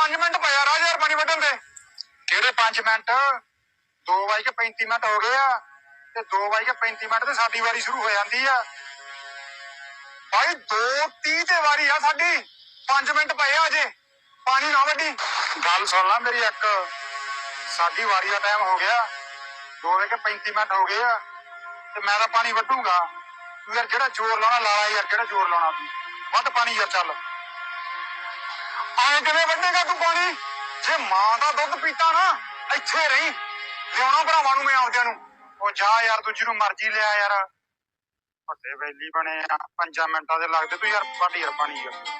5 minute ਪਿਆ ਰਾਜ ਯਾਰ ਪਾਣੀ ਵੱਢਣ ਦੇ। ਕਿਹੜੇ 5 ਮਿੰਟ? 2 ਵਜੇ ਕੇ 35 ਮਿੰਟ ਹੋ ਗਏ ਆ, ਤੇ 2 ਵਜੇ ਕੇ 35 ਮਿੰਟ ਤੇ ਸਾਡੀ ਵਾਰੀ ਸ਼ੁਰੂ ਹੋ ਜਾਂਦੀ ਆ। ਭਾਈ 2:30 ਤੇ ਵਾਰੀ ਆ ਸਾਡੀ। 5 ਮਿੰਟ ਪਏ ਆ ਅਜੇ। ਪਾਣੀ ਨਾ ਵੱਢੀ। ਗੱਲ ਸੁਣ ਲੈ ਮੇਰੀ ਇੱਕ। ਸਾਡੀ ਵਾਰੀ ਦਾ ਟਾਈਮ ਹੋ ਗਿਆ। 2 ਵਜੇ ਕੇ 35 ਮਿੰਟ ਹੋ ਗਏ ਆ, ਤੇ ਮੈਂ ਤਾਂ ਪਾਣੀ ਵੱਢੂਗਾ। ਤੂੰ ਯਾਰ, ਜਿਹੜਾ ਜ਼ੋਰ ਲਾਉਣਾ, ਲਾ ਯਾਰ, ਜਿਹੜਾ ਜ਼ੋਰ ਲਾਉਣਾ। ਤੂੰ ਵੱਧ ਪਾਣੀ ਯਾਰ, ਚੱਲ। ਆਏ ਕਿਵੇਂ ਵੱਢੇਗਾ ਤੂੰ ਪਾਣੀ? ਜੇ ਮਾਂ ਦਾ ਦੁੱਧ ਪੀਤਾ ਨਾ, ਇੱਥੇ ਰਹੀ। ਲਿਆਉਣਾ ਭਰਾਵਾਂ ਨੂੰ ਮੈਂ ਆਪਦਿਆਂ ਨੂੰ। ਉਹ ਜਾ ਯਾਰ, ਤੂੰ ਜਿਹਨੂੰ ਮਰਜ਼ੀ ਲਿਆ ਯਾਰ। ਵੱਡੇ ਵੈਲੀ ਬਣੇ ਆ। ਪੰਜਾਂ ਮਿੰਟਾਂ ਦੇ ਲੱਗਦੇ ਤੂੰ ਯਾਰ ਵੱਢ ਯਾਰ ਪਾਣੀ ਯਾਰ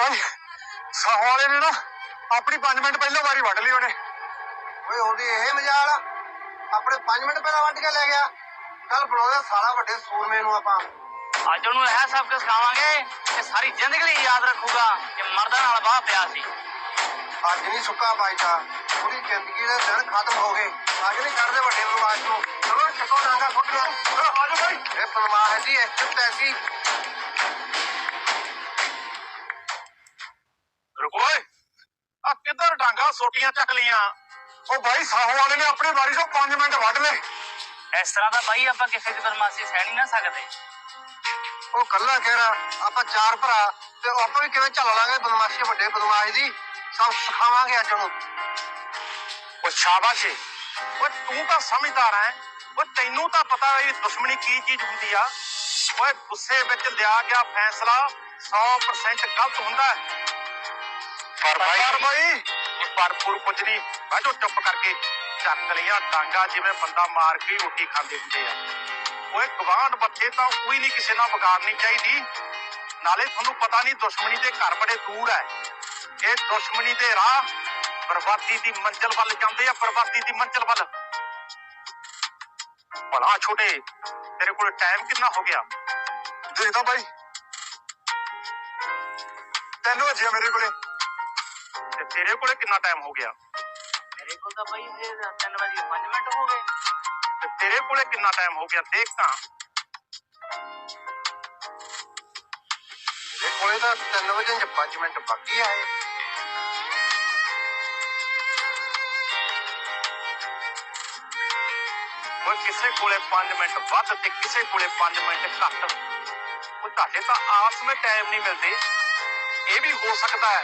ਭਾਈ ਸਾਹ ਵਾਲੇ ਨੇ ਨਾ ਆਪਣੀ 5 ਮਿੰਟ ਪਹਿਲਾਂ ਵਾਰੀ ਵੱਢ ਲਈ ਉਹਨੇ। ਓਏ ਉਹਦੀ ਇਹ ਮਜਾਲ ਆ? ਆਪਣੇ 5 ਮਿੰਟ ਪਹਿਲਾਂ ਵੱਢ ਕੇ ਲੈ ਗਿਆ। ਕੱਲ ਬੁਲਾਉਂਦੇ ਸਾਲਾ ਵੱਡੇ ਸੂਰਮੇ ਨੂੰ ਆਪਾਂ। ਅੱਜ ਉਹਨੂੰ ਇਹ ਸਭ ਕੁਝ ਸਿਖਾਵਾਂਗੇ ਕਿ ਸਾਰੀ ਜ਼ਿੰਦਗੀ ਲਈ ਯਾਦ ਰੱਖੂਗਾ ਕਿ ਮਰਦਾਂ ਨਾਲ ਬਾਹ ਪਿਆ ਸੀ। ਅੱਜ ਨਹੀਂ ਸੁੱਕਾ ਬਾਈਤਾ ਪੂਰੀ ਜ਼ਿੰਦਗੀ ਦੇ ਦਿਨ ਖਤਮ ਹੋ ਗਏ। ਅੱਜ ਨਹੀਂ ਛੱਡਦੇ ਵੱਡੇ ਬਦਮਾਸ਼ ਨੂੰ। ਚਲੋ ਚੱਕੋ ਡਾਂਗਾ ਫੁੱਟ ਲਿਆ ਚਲੋ ਆਜੋ ਭਾਈ ਇਹ ਬਦਮਾਸ਼ ਜੀ ਇੱਜ਼ਤ ਐਸੀ ਸੋਟੀਆਂ ਚੱਕ ਲੀਆਂ ਉਹ ਭਾਈ ਸਾਹੋਂ ਵਾਲੇ ਨੇ ਆਪਣੀ ਵਾਰੀ ਤੋਂ 5 ਮਿੰਟ ਵੱਢ ਲਏ। ਇਸ ਤਰ੍ਹਾਂ ਦਾ ਬਾਈ ਆਪਾਂ ਕਿਸੇ ਦੀ ਬਦਮਾਸ਼ੀ ਸਹਿ ਨਹੀਂ ਨਾ ਸਕਦੇ। ਉਹ ਕੱਲਾ ਕਹਿਣਾ ਆਪਾਂ ਚਾਰ ਭਰਾ ਤੇ ਆਪਾਂ ਵੀ ਕਿਵੇਂ ਚੱਲ ਲਾਂਗੇ ਬਦਮਾਸ਼ੀ ਵੱਡੇ ਬਦਮਾਸ਼ ਦੀ? ਸਭ ਸਿਖਾਵਾਂਗੇ ਅੱਜ ਉਹਨੂੰ। ਉਹ ਸ਼ਾਬਾਸ਼ ਏ। ਓਏ ਤੂੰ ਤਾਂ ਸਮਝਦਾਰ ਹੈ। ਓਏ ਤੈਨੂੰ ਤਾਂ ਪਤਾ ਹੈ ਇਹ ਦੁਸ਼ਮਣੀ ਕੀ ਚੀਜ਼ ਹੁੰਦੀ ਆ। ਓਏ ਗੁੱਸੇ ਵਿੱਚ ਲਿਆ ਗਿਆ ਫੈਸਲਾ 100% ਗਲਤ ਹੁੰਦਾ ਹੈ। ਪਰ ਭਾਈ ਪਰ ਭਾਈ ਬਾਜੋ ਚੁੱਪ ਕਰਕੇ। ਚੱਕ ਲਿਆ ਡਾਂਗਾ ਜਿਵੇਂ ਬੰਦਾ ਮਾਰ ਕੇ ਰੋਟੀ ਖਾਂਦੇ ਹੁੰਦੇ ਆ। ਓਏ ਗਵਾਂਢ ਬੱਚੇ ਤਾਂ ਕੋਈ ਨਹੀਂ ਕਿਸੇ ਨਾਲ ਵਿਗਾੜਨੀ ਚਾਹੀਦੀ। ਨਾਲੇ ਤੁਹਾਨੂੰ ਪਤਾ ਨਹੀਂ ਦੁਸ਼ਮਣੀ ਦੇ ਘਰ ਬੜੇ ਦੂਰ ਹੈ ਇਹ ਦੁਸ਼ਮਣੀ ਦੇ ਰਾਹ ਬਰਬਾਦੀ ਦੀ ਮੰਜ਼ਲ ਵੱਲ ਜਾਂਦੇ ਆ, ਬਰਬਾਦੀ ਦੀ ਮੰਜ਼ਲ ਵੱਲ। ਭਲਾ ਛੋਟੇ, ਤੇਰੇ ਕੋਲ ਟਾਈਮ ਕਿੰਨਾ ਹੋ ਗਿਆ? ਦੇਖਦਾ ਬਾਈ। ਤੈਨੂੰ ਵਜਿਆ ਮੇਰੇ ਕੋਲੇ। ਤੇ ਤੇਰੇ ਕੋਲੇ ਕਿੰਨਾ ਟਾਈਮ ਹੋ ਗਿਆ ਮੇਰੇ ਕੋਲ ਤਾਂ ਬਾਈ ਜੇ 3 ਵਜੇ 5 ਮਿੰਟ ਹੋ ਗਏ ਤੇ ਤੇਰੇ ਕੋਲੇ ਕਿੰਨਾ ਟਾਈਮ ਹੋ ਗਿਆ ਦੇਖ ਤਾਂ ਇਹ ਕੋਲੇ ਤਾਂ 3 ਵਜੇ ਚ 5 ਮਿੰਟ ਬਾਕੀ ਆਏ ਉਹ ਕਿਸੇ ਕੋਲੇ 5 ਮਿੰਟ ਵੱਧ ਤੇ ਕਿਸੇ ਕੋਲੇ 5 ਮਿੰਟ ਘੱਟ ਉਹ ਤੁਹਾਡੇ ਤਾਂ ਆਪਸ ਵਿੱਚ ਟਾਈਮ ਨਹੀਂ ਮਿਲਦੇ ਇਹ ਵੀ ਹੋ ਸਕਦਾ ਹੈ।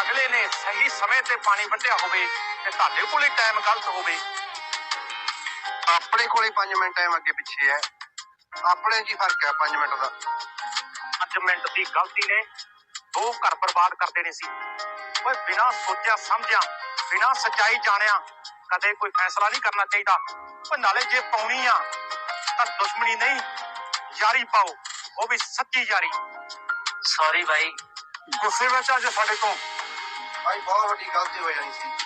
ਅਗਲੇ ਨੇ ਸਹੀ ਸਮੇਂ ਤੇ ਪਾਣੀ ਵੱਢਿਆ ਹੋਵੇ ਤੇ ਤੁਹਾਡੇ ਕੋਲੇ ਟਾਈਮ ਗਲਤ ਹੋਵੇ। ਆਪਣੇ ਕੋਲੇ 5 ਮਿੰਟ ਟਾਈਮ ਅੱਗੇ ਪਿੱਛੇ ਹੈ। ਆਪਣੇ ਕੀ ਫ਼ਰਕ ਹੈ 5 ਮਿੰਟ ਦਾ। 5 ਮਿੰਟ ਦੀ ਗਲਤੀ ਨੇ ਦੋ ਘਰ ਬਰਬਾਦ ਕਰ ਦੇਣੇ ਸੀ। ਓਏ ਬਿਨਾਂ ਸੋਚਿਆ ਸਮਝਿਆ ਬਿਨਾਂ ਸੱਚਾਈ ਜਾਣਿਆ ਕਦੇ ਕੋਈ ਫੈਸਲਾ ਨਹੀਂ ਕਰਨਾ ਚਾਹੀਦਾ। ਓਏ ਨਾਲੇ ਜੇ ਪਾਉਣੀ ਆ ਤਾਂ ਦੁਸ਼ਮਣੀ ਨਹੀਂ ਯਾਰੀ ਪਾਓ ਉਹ ਵੀ ਸੱਚੀ ਯਾਰੀ। ਸੌਰੀ ਬਾਈ ਗੁੱਸੇ ਵਿੱਚ ਅੱਜ ਸਾਡੇ ਤੋਂ। ਭਾਈ ਬਹੁਤ ਵੱਡੀ ਗਲਤੀ ਹੋ ਜਾਣੀ ਸੀ।